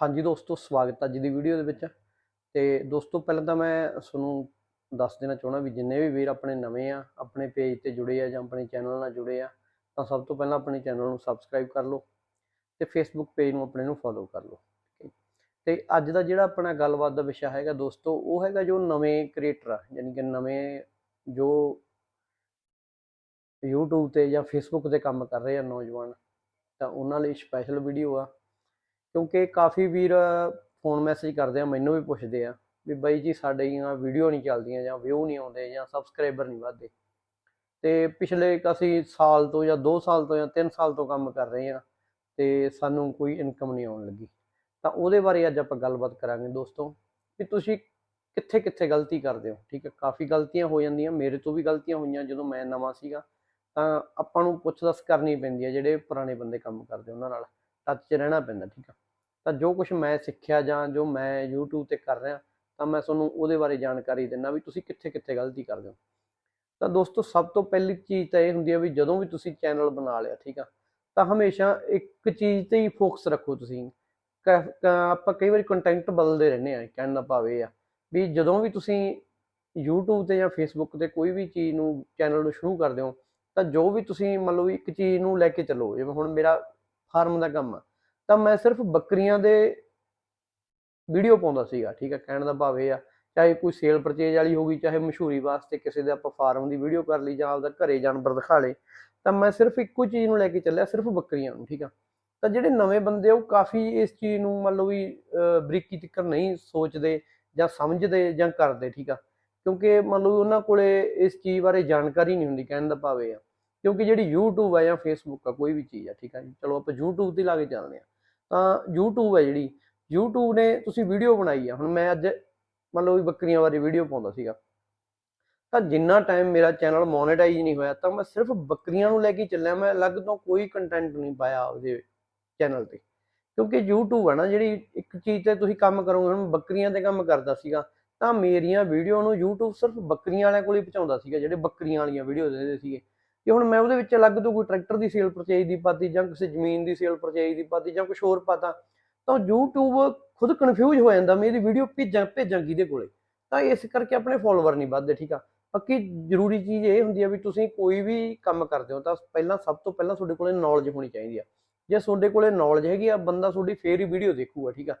ਹਾਂਜੀ ਦੋਸਤੋ, ਸਵਾਗਤ ਹੈ ਅੱਜ ਦੀ ਵੀਡੀਓ ਦੇ ਵਿੱਚ। ਤੇ ਦੋਸਤੋ, ਪਹਿਲਾਂ ਤਾਂ ਮੈਂ ਤੁਹਾਨੂੰ ਦੱਸ ਦੇਣਾ ਚਾਹੁੰਦਾ ਵੀ ਜਿੰਨੇ ਵੀ ਵੀਰ ਆਪਣੇ ਨਵੇਂ ਆ, ਆਪਣੇ ਪੇਜ ਤੇ ਜੁੜੇ ਆ ਜਾਂ ਆਪਣੇ ਚੈਨਲ ਨਾਲ ਜੁੜੇ ਆ, ਤਾਂ ਸਭ ਤੋਂ ਪਹਿਲਾਂ ਆਪਣੇ ਚੈਨਲ ਨੂੰ ਸਬਸਕ੍ਰਾਈਬ ਕਰ ਲਓ ਤੇ ਫੇਸਬੁੱਕ ਪੇਜ ਨੂੰ ਆਪਣੇ ਨੂੰ ਫੋਲੋ ਕਰ ਲਓ, ਠੀਕ ਤੇ ਅੱਜ ਦਾ ਜਿਹੜਾ ਆਪਣਾ ਗੱਲਬਾਤ ਦਾ ਵਿਸ਼ਾ ਹੈਗਾ ਦੋਸਤੋ, ਉਹ ਹੈਗਾ ਜੋ ਨਵੇਂ ਕ੍ਰੀਏਟਰ ਆ, ਯਾਨੀ ਕਿ ਨਵੇਂ ਜੋ YouTube ਤੇ ਜਾਂ Facebook ਤੇ ਕੰਮ ਕਰ ਰਹੇ ਆ ਨੌਜਵਾਨ, ਤਾਂ ਉਹਨਾਂ ਲਈ ਸਪੈਸ਼ਲ ਵੀਡੀਓ ਆ। ਕਿਉਂਕਿ ਕਾਫੀ ਵੀਰ ਫੋਨ ਮੈਸੇਜ ਕਰਦੇ ਆ, ਮੈਨੂੰ ਵੀ ਪੁੱਛਦੇ ਆ ਵੀ ਬਾਈ ਜੀ ਸਾਡੀਆਂ ਵੀਡੀਓ ਨਹੀਂ ਚੱਲਦੀਆਂ ਜਾਂ ਵਿਊ ਨਹੀਂ ਆਉਂਦੇ ਜਾਂ ਸਬਸਕ੍ਰਾਈਬਰ ਨਹੀਂ ਵੱਧਦੇ। ਤੇ ਪਿਛਲੇ ਅਸੀਂ ਸਾਲ ਤੋਂ ਜਾਂ 2 ਸਾਲ ਤੋਂ ਜਾਂ 3 ਸਾਲ ਤੋਂ ਕੰਮ ਕਰ ਰਹੇ ਆ ਤੇ ਸਾਨੂੰ ਕੋਈ ਇਨਕਮ ਨਹੀਂ ਆਉਣ ਲੱਗੀ। ਤਾਂ ਉਹਦੇ ਬਾਰੇ ਅੱਜ ਆਪਾਂ ਗੱਲਬਾਤ ਕਰਾਂਗੇ ਦੋਸਤੋ ਵੀ ਤੁਸੀਂ ਕਿੱਥੇ ਕਿੱਥੇ ਗਲਤੀ ਕਰਦੇ ਹੋ, ਠੀਕ ਹੈ? ਕਾਫੀ ਗਲਤੀਆਂ ਹੋ ਜਾਂਦੀਆਂ, ਮੇਰੇ ਤੋਂ ਵੀ ਗਲਤੀਆਂ ਹੋਈਆਂ ਜਦੋਂ ਮੈਂ ਨਵਾਂ ਸੀਗਾ, ਤਾਂ ਆਪਾਂ ਨੂੰ ਪੁੱਛ ਦੱਸ ਕਰਨੀ ਪੈਂਦੀ ਹੈ ਜਿਹੜੇ ਪੁਰਾਣੇ ਬੰਦੇ ਕੰਮ ਕਰਦੇ ਉਹਨਾਂ ਨਾਲ ਟੱਚ 'ਚ ਰਹਿਣਾ ਪੈਂਦਾ, ਠੀਕ ਆ? ਤਾਂ ਜੋ ਕੁਝ ਮੈਂ ਸਿੱਖਿਆ ਜਾਂ ਜੋ ਮੈਂ YouTube ਤੇ ਕਰ ਰਿਹਾ, ਤਾਂ ਮੈਂ ਤੁਹਾਨੂੰ ਉਹਦੇ ਬਾਰੇ ਜਾਣਕਾਰੀ ਦਿੰਦਾ ਵੀ ਤੁਸੀਂ ਕਿੱਥੇ ਕਿੱਥੇ ਗਲਤੀ ਕਰਦੇ ਹੋ। ਤਾਂ ਦੋਸਤੋ, ਸਭ ਤੋਂ ਪਹਿਲੀ ਚੀਜ਼ ਤਾਂ ਇਹ ਹੁੰਦੀ ਹੈ ਵੀ ਜਦੋਂ ਵੀ ਤੁਸੀਂ ਚੈਨਲ ਬਣਾ ਲਿਆ, ਠੀਕ ਆ, ਤਾਂ ਹਮੇਸ਼ਾ ਇੱਕ ਚੀਜ਼ ਤੇ ਹੀ ਫੋਕਸ ਰੱਖੋ ਤੁਸੀਂ। ਕ- ਆਪਾਂ ਕਈ ਵਾਰੀ ਕੰਟੈਂਟ ਬਦਲਦੇ ਰਹਿੰਦੇ ਆ ਕਹਿਣ ਦਾ ਭਾਵ ਇਹ ਆ ਵੀ ਜਦੋਂ ਵੀ ਤੁਸੀਂ YouTube ਤੇ ਜਾਂ Facebook ਤੇ ਕੋਈ ਵੀ ਚੀਜ਼ ਨੂੰ, ਚੈਨਲ ਨੂੰ ਸ਼ੁਰੂ ਕਰਦੇ ਹੋ, ਤਾਂ ਜੋ ਵੀ ਤੁਸੀਂ ਮੰਨ ਲਓ ਇੱਕ ਚੀਜ਼ ਨੂੰ ਲੈ ਕੇ ਚੱਲੋ, ਜਿਵੇਂ ਹੁਣ ਮੇਰਾ ਫਾਰਮ ਦਾ ਕੰਮ ਆ ਤਾਂ ਮੈਂ ਸਿਰਫ ਬੱਕਰੀਆਂ ਦੇ ਵੀਡੀਓ ਪਾਉਂਦਾ ਸੀਗਾ, ਠੀਕ ਹੈ, ਕਹਿਣ ਦਾ ਭਾਵ ਇਹ ਆ, ਚਾਹੇ ਕੋਈ ਸੇਲ ਪਰਚੇਜ ਵਾਲੀ ਹੋਗੀ ਚਾਹੇ ਮਸ਼ਹੂਰੀ ਵਾਸਤੇ ਕਿਸੇ ਦੇ ਆਪਾਂ ਫਾਰਮ ਦੀ ਵੀਡੀਓ ਕਰ ਲਈ ਜਾਂ ਆਪਦਾ ਘਰੇ ਜਾਨਵਰ ਦਿਖਾ ਲਏ, ਤਾਂ ਮੈਂ ਸਿਰਫ ਇੱਕੋ ਚੀਜ਼ ਨੂੰ ਲੈ ਕੇ ਚੱਲਿਆ, ਸਿਰਫ ਬੱਕਰੀਆਂ ਨੂੰ, ਠੀਕ ਆ। ਤਾਂ ਜਿਹੜੇ ਨਵੇਂ ਬੰਦੇ ਉਹ ਕਾਫੀ ਇਸ ਚੀਜ਼ ਨੂੰ ਮੰਨ ਲਓ ਵੀ ਬਰੀਕੀ ਤੱਕ ਨਹੀਂ ਸੋਚਦੇ ਜਾਂ ਸਮਝਦੇ ਜਾਂ ਕਰਦੇ, ਠੀਕ ਆ। ਕਿਉਂਕਿ ਮੰਨ ਲਓ ਉਹਨਾਂ ਕੋਲੇ ਇਸ ਚੀਜ਼ ਬਾਰੇ ਜਾਣਕਾਰੀ ਨਹੀਂ ਹੁੰਦੀ, ਕਹਿਣ ਦਾ ਭਾਵ ਆ। ਕਿਉਂਕਿ ਜਿਹੜੀ YouTube ਆ ਜਾਂ Facebook ਆ, ਕੋਈ ਵੀ ਚੀਜ਼ ਆ, ਠੀਕ ਆ ਚਲੋ ਆਪਾਂ YouTube ਤੇ ਲਾ ਕੇ ਚੱਲਦੇ ਆ। ਤਾਂ YouTube ਹੈ ਜਿਹੜੀ। YouTube ਨੇ ਤੁਸੀਂ ਵੀਡੀਓ ਬਣਾਈ ਆ। ਹੁਣ ਮੈਂ ਅੱਜ ਮੰਨ ਲਓ ਵੀ ਬੱਕਰੀਆਂ ਬਾਰੇ ਵੀਡੀਓ ਪਾਉਂਦਾ ਸੀਗਾ। ਤਾਂ ਜਿੰਨਾ ਟਾਈਮ ਮੇਰਾ ਚੈਨਲ ਮੋਨੇਟਾਈਜ਼ ਨਹੀਂ ਹੋਇਆ, ਤਾਂ ਮੈਂ ਸਿਰਫ ਬੱਕਰੀਆਂ ਨੂੰ ਲੈ ਕੇ ਚੱਲਿਆ। ਮੈਂ ਅਲੱਗ ਤੋਂ ਕੋਈ ਕੰਟੈਂਟ ਨਹੀਂ ਪਾਇਆ ਉਹਦੇ ਚੈਨਲ ਤੇ। ਕਿਉਂਕਿ YouTube ਹੈ ਨਾ, ਜਿਹੜੀ ਇੱਕ ਚੀਜ਼ ਤੇ ਤੁਸੀਂ ਕੰਮ ਕਰੋਗੇ, ਹੁਣ ਬੱਕਰੀਆਂ ਤੇ ਕੰਮ ਕਰਦਾ ਸੀਗਾ, ਤਾਂ ਮੇਰੀਆਂ ਵੀਡੀਓ ਨੂੰ YouTube ਸਿਰਫ ਬੱਕਰੀਆਂ ਵਾਲਿਆਂ ਕੋਲ ਹੀ ਪਹੁੰਚਾਉਂਦਾ ਸੀਗਾ, ਜਿਹੜੇ ਬੱਕਰੀਆਂ ਵਾਲੀਆਂ ਵੀਡੀਓ ਦੇਦੇ ਸੀਗੇ। ਕਿ ਹੁਣ ਮੈਂ ਉਹਦੇ ਵਿੱਚ ਅਲੱਗ ਤੋਂ ਕੋਈ ਟਰੈਕਟਰ ਦੀ ਸੇਲ ਪਰਚੇਜ ਦੀ ਪਾਤੀ ਜਾਂ ਕਿਸੇ ਜ਼ਮੀਨ ਦੀ ਸੇਲ ਪਰਚੇਜ ਦੀ ਪਾਤੀ ਜਾਂ ਕੁਝ ਹੋਰ ਪਾਤਾ, ਤਾਂ YouTube ਖੁਦ ਕਨਫਿਊਜ਼ ਹੋ ਜਾਂਦਾ ਮੇਰੀ ਵੀਡੀਓ ਭੇਜਾਂ ਭੇਜਾਂ ਕਿਹਦੇ ਕੋਲੇ? ਤਾਂ ਇਸ ਕਰਕੇ ਆਪਣੇ ਫੋਲੋਵਰ ਨਹੀਂ ਵੱਧਦੇ, ਠੀਕ ਆ? ਬਾਕੀ ਜ਼ਰੂਰੀ ਚੀਜ਼ ਇਹ ਹੁੰਦੀ ਆ ਵੀ ਤੁਸੀਂ ਕੋਈ ਵੀ ਕੰਮ ਕਰਦੇ ਹੋ ਤਾਂ ਪਹਿਲਾਂ, ਸਭ ਤੋਂ ਪਹਿਲਾਂ ਤੁਹਾਡੇ ਕੋਲੇ ਨੌਲੇਜ ਹੋਣੀ ਚਾਹੀਦੀ ਆ। ਜੇ ਤੁਹਾਡੇ ਕੋਲੇ ਨੌਲੇਜ ਹੈਗੀ ਆ, ਬੰਦਾ ਤੁਹਾਡੀ ਫੇਰ ਹੀ ਵੀਡੀਓ ਦੇਖੂਗਾ, ਠੀਕ ਆ?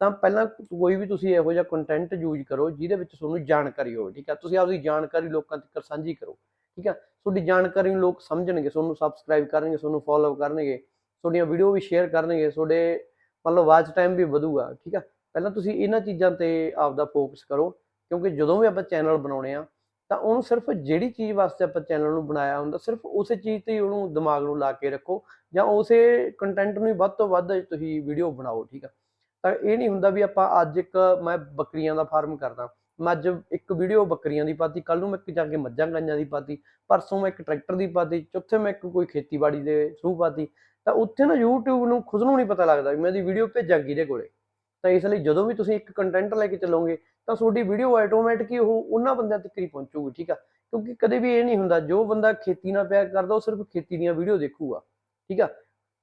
ਤਾਂ ਪਹਿਲਾਂ ਕੋਈ ਵੀ ਤੁਸੀਂ ਇਹੋ ਜਿਹਾ ਕੰਟੈਂਟ ਯੂਜ਼ ਕਰੋ ਜਿਹਦੇ ਵਿੱਚ ਤੁਹਾਨੂੰ ਜਾਣਕਾਰੀ ਹੋਵੇ, ਠੀਕ ਆ? ਤੁਸੀਂ ਆਪਦੀ ਜਾਣਕਾਰੀ ਲੋਕਾਂ ਤੱਕ ਸਾਂਝੀ ਕਰੋ। ਠੀਕ ਆ? ਤੁਹਾਡੀ ਜਾਣਕਾਰੀ ਨੂੰ ਲੋਕ ਸਮਝਣਗੇ, ਤੁਹਾਨੂੰ ਸਬਸਕ੍ਰਾਈਬ ਕਰਨਗੇ, ਤੁਹਾਨੂੰ ਫੋਲੋ ਕਰਨਗੇ, ਤੁਹਾਡੀਆਂ ਵੀਡੀਓ ਵੀ ਸ਼ੇਅਰ ਕਰਨਗੇ, ਤੁਹਾਡੇ ਮਤਲਬ ਵਾਚ ਟਾਈਮ ਵੀ ਵਧੂਗਾ, ਠੀਕ ਆ? ਪਹਿਲਾਂ ਤੁਸੀਂ ਇਹਨਾਂ ਚੀਜ਼ਾਂ ਤੇ ਆਪਦਾ ਫੋਕਸ ਕਰੋ, ਕਿਉਂਕਿ ਜਦੋਂ ਵੀ ਆਪਾਂ ਚੈਨਲ ਬਣਾਉਣੇ ਆ, ਤਾਂ ਉਹਨੂੰ ਸਿਰਫ ਜਿਹੜੀ ਚੀਜ਼ ਵਾਸਤੇ ਆਪਾਂ ਚੈਨਲ ਨੂੰ ਬਣਾਇਆ ਹੁੰਦਾ, ਸਿਰਫ ਉਸੇ ਚੀਜ਼ ਤੇ ਹੀ ਉਹਨੂੰ ਦਿਮਾਗ ਨੂੰ ਲਾ ਕੇ ਰੱਖੋ, ਜਾਂ ਉਸੇ ਕੰਟੈਂਟ ਨੂੰ ਹੀ ਵੱਧ ਤੋਂ ਵੱਧ ਤੁਸੀਂ ਵੀਡੀਓ ਬਣਾਓ, ਠੀਕ ਆ? ਤਾਂ ਇਹ ਨਹੀਂ ਹੁੰਦਾ ਵੀ ਆਪਾਂ ਅੱਜ ਇੱਕ ਮੈਂ ਬੱਕਰੀਆਂ ਦਾ ਫਾਰਮ ਕਰਦਾ ਮੱਝ ਇੱਕ ਵੀਡੀਓ ਬੱਕਰੀਆਂ ਦੀ ਪਾਤੀ ਕੱਲ ਨੂੰ ਮੈਂ ਇੱਕ ਜਾ ਕੇ ਮੱਝਾਂ ਗਾਈਆਂ ਦੀ ਪਾਤੀ, ਪਰਸੋਂ ਮੈਂ ਇੱਕ ਟਰੈਕਟਰ ਦੀ ਪਾਤੀ, ਚੌਥੇ ਮੈਂ ਇੱਕ ਕੋਈ ਖੇਤੀਬਾੜੀ ਦੇ ਥਰੂ ਪਾਤੀ। ਤਾਂ ਉੱਥੇ ਨਾ YouTube ਨੂੰ ਖੁਦ ਨੂੰ ਨਹੀਂ ਪਤਾ ਲੱਗਦਾ ਵੀ ਮੈਂ ਇਹਦੀ ਵੀਡੀਓ ਭੇਜਾਂ ਕਿਹਦੇ ਕੋਲੇ। ਤਾਂ ਇਸ ਲਈ ਜਦੋਂ ਵੀ ਤੁਸੀਂ ਇੱਕ ਕੰਟੈਂਟ ਲੈ ਕੇ ਚੱਲੋਗੇ, ਤਾਂ ਤੁਹਾਡੀ ਵੀਡੀਓ ਆਟੋਮੈਟਿਕ ਹੀ ਉਹ ਉਹਨਾਂ ਬੰਦਿਆਂ ਤੱਕ ਹੀ ਪਹੁੰਚੂਗੀ, ਠੀਕ ਆ? ਕਿਉਂਕਿ ਕਦੇ ਵੀ ਇਹ ਨਹੀਂ ਹੁੰਦਾ, ਜੋ ਬੰਦਾ ਖੇਤੀ ਨਾਲ ਪਿਆਰ ਕਰਦਾ, ਉਹ ਸਿਰਫ ਖੇਤੀ ਦੀਆਂ ਵੀਡੀਓ ਦੇਖੂਗਾ, ਠੀਕ ਆ?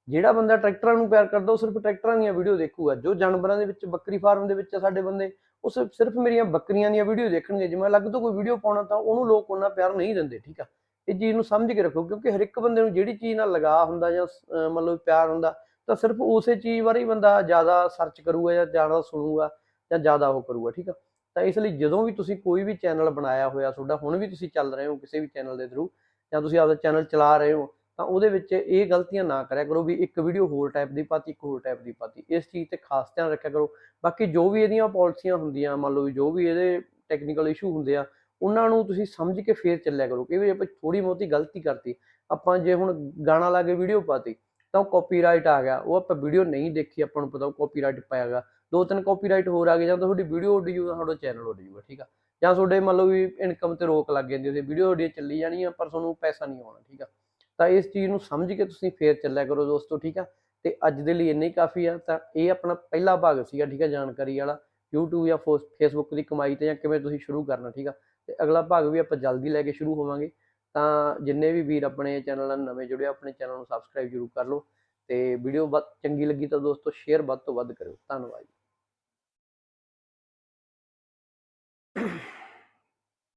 ਜਿਹੜਾ ਬੰਦਾ ਟਰੈਕਟਰਾਂ ਨੂੰ ਪਿਆਰ ਕਰਦਾ, ਉਹ ਸਿਰਫ ਟਰੈਕਟਰਾਂ ਦੀਆਂ ਵੀਡੀਓ ਦੇਖੂਗਾ। ਜੋ ਜਾਨਵਰਾਂ ਦੇ ਵਿੱਚ, ਬੱਕਰੀ ਫਾਰਮ ਦੇ ਵਿੱਚ ਆ ਸਾਡੇ ਬੰਦੇ ਉਹ ਸਿਰਫ ਮੇਰੀਆਂ ਬੱਕਰੀਆਂ ਦੀਆਂ ਵੀਡੀਓ ਦੇਖਣਗੇ। ਜੇ ਮੈਂ ਅਲੱਗ ਤੋਂ ਕੋਈ ਵੀਡੀਓ ਪਾਉਣਾ ਤਾਂ ਉਹਨੂੰ ਲੋਕ ਉਹਨਾਂ ਪਿਆਰ ਨਹੀਂ ਦਿੰਦੇ, ਠੀਕ ਆ? ਇਹ ਚੀਜ਼ ਨੂੰ ਸਮਝ ਕੇ ਰੱਖੋ, ਕਿਉਂਕਿ ਹਰ ਇੱਕ ਬੰਦੇ ਨੂੰ ਜਿਹੜੀ ਚੀਜ਼ ਨਾਲ ਲਗਾਅ ਹੁੰਦਾ ਜਾਂ ਮਤਲਬ ਪਿਆਰ ਹੁੰਦਾ, ਤਾਂ ਸਿਰਫ ਉਸੇ ਚੀਜ਼ ਬਾਰੇ ਹੀ ਬੰਦਾ ਜ਼ਿਆਦਾ ਸਰਚ ਕਰੂਗਾ ਜਾਂ ਜ਼ਿਆਦਾ ਸੁਣੂਗਾ ਜਾਂ ਜ਼ਿਆਦਾ ਉਹ ਕਰੂਗਾ, ਠੀਕ ਆ? ਤਾਂ ਇਸ ਲਈ ਜਦੋਂ ਵੀ ਤੁਸੀਂ ਕੋਈ ਵੀ ਚੈਨਲ ਬਣਾਇਆ ਹੋਇਆ, ਤੁਹਾਡਾ ਹੁਣ ਵੀ ਤੁਸੀਂ ਚੱਲ ਰਹੇ ਹੋ ਕਿਸੇ ਵੀ ਚੈਨਲ ਦੇ ਥਰੂ ਜਾਂ ਤੁਸੀਂ ਆਪਦਾ ਚੈਨਲ ਚਲਾ ਰਹੇ ਹੋ ਤਾਂ ਉਹਦੇ ਵਿੱਚ ਇਹ ਗਲਤੀਆਂ ਨਾ ਕਰਿਆ ਕਰੋ ਵੀ ਇੱਕ ਵੀਡੀਓ ਹੋਰ ਟਾਈਪ ਦੀ ਪਾਤੀ, ਇੱਕ ਹੋਰ ਟਾਈਪ ਦੀ ਪਾਤੀ। ਇਸ ਚੀਜ਼ ਤੇ ਖਾਸ ਧਿਆਨ ਰੱਖਿਆ ਕਰੋ। ਬਾਕੀ ਜੋ ਵੀ ਇਹਦੀਆਂ ਪਾਲਿਸੀਆਂ ਹੁੰਦੀਆਂ, ਮੰਨ ਲਓ ਵੀ ਜੋ ਵੀ ਇਹਦੇ ਟੈਕਨੀਕਲ ਇਸ਼ੂ ਹੁੰਦੇ ਆ, ਉਹਨਾਂ ਨੂੰ ਤੁਸੀਂ ਸਮਝ ਕੇ ਫੇਰ ਚੱਲਿਆ ਕਰੋ ਕਈ ਵਾਰੀ ਆਪਾਂ ਥੋੜੀ ਬਹੁਤੀ ਗਲਤੀ ਕਰਤੀ। ਆਪਾਂ ਜੇ ਹੁਣ ਗਾਣਾ ਲਾ ਕੇ ਵੀਡੀਓ ਪਾਤੀ, ਤਾਂ ਉਹ ਕਾਪੀਰਾਈਟ ਆ ਗਿਆ। ਉਹ ਆਪਾਂ ਵੀਡੀਓ ਨਹੀਂ ਦੇਖੀ, ਆਪਾਂ ਨੂੰ ਪਤਾ ਉਹ ਕਾਪੀਰਾਈਟ ਪਾਇਆਗਾ ਦੋ ਤਿੰਨ ਕਾਪੀਰਾਈਟ ਹੋਰ ਆ ਗਏ, ਜਾਂ ਤਾਂ ਤੁਹਾਡੀ ਵੀਡੀਓ ਉੱਡ ਜੂਗਾ ਤੁਹਾਡਾ ਚੈਨਲ ਉੱਡ ਜੂਗਾ, ਠੀਕ ਆ? ਜਾਂ ਤੁਹਾਡੇ ਮੰਨ ਲਓ ਵੀ ਇਨਕਮ ਤੇ ਰੋਕ ਲੱਗ ਜਾਂਦੀ ਉਹਦੀ ਵੀਡੀਓ ਤੁਹਾਡੀ ਚੱਲੀ ਜਾਣੀ ਆ ਪਰ ਤੁਹਾਨੂੰ ਪੈਸਾ ਨਹੀਂ ਆਉਣਾ, ਠੀਕ ਆ? ਤਾਂ ਇਸ ਚੀਜ਼ ਨੂੰ ਸਮਝ ਕੇ ਤੁਸੀਂ ਫੇਰ ਚੱਲਿਆ ਕਰੋ ਦੋਸਤੋ, ਠੀਕ ਆ? ਤੇ ਅੱਜ ਦੇ ਲਈ ਇੰਨਾ ਹੀ ਕਾਫੀ ਆ। ਤਾਂ ਇਹ ਆਪਣਾ ਪਹਿਲਾ ਭਾਗ ਸੀਗਾ, ਠੀਕ ਆ, ਜਾਣਕਾਰੀ ਵਾਲਾ। YouTube ਜਾਂ ਫੇਸਬੁੱਕ ਦੀ ਕਮਾਈ ਤੇ ਜਾਂ ਕਿਵੇਂ ਤੁਸੀਂ ਸ਼ੁਰੂ ਕਰਨਾ, ਠੀਕ ਆ? ਤੇ ਅਗਲਾ ਭਾਗ ਵੀ ਆਪਾਂ ਜਲਦੀ ਲੈ ਕੇ ਸ਼ੁਰੂ ਹੋਵਾਂਗੇ। ਤਾਂ ਜਿੰਨੇ ਵੀ ਵੀਰ ਆਪਣੇ ਚੈਨਲ ਨਾਲ ਨਵੇਂ ਜੁੜੇ ਆਪਣੇ ਚੈਨਲ ਨੂੰ ਸਬਸਕ੍ਰਾਈਬ ਜ਼ਰੂਰ ਕਰ ਲਓ। ਤੇ ਵੀਡੀਓ ਚੰਗੀ ਲੱਗੀ ਤਾਂ ਦੋਸਤੋ ਸ਼ੇਅਰ ਵੱਧ ਤੋਂ ਵੱਧ ਕਰਿਓ। ਧੰਨਵਾਦ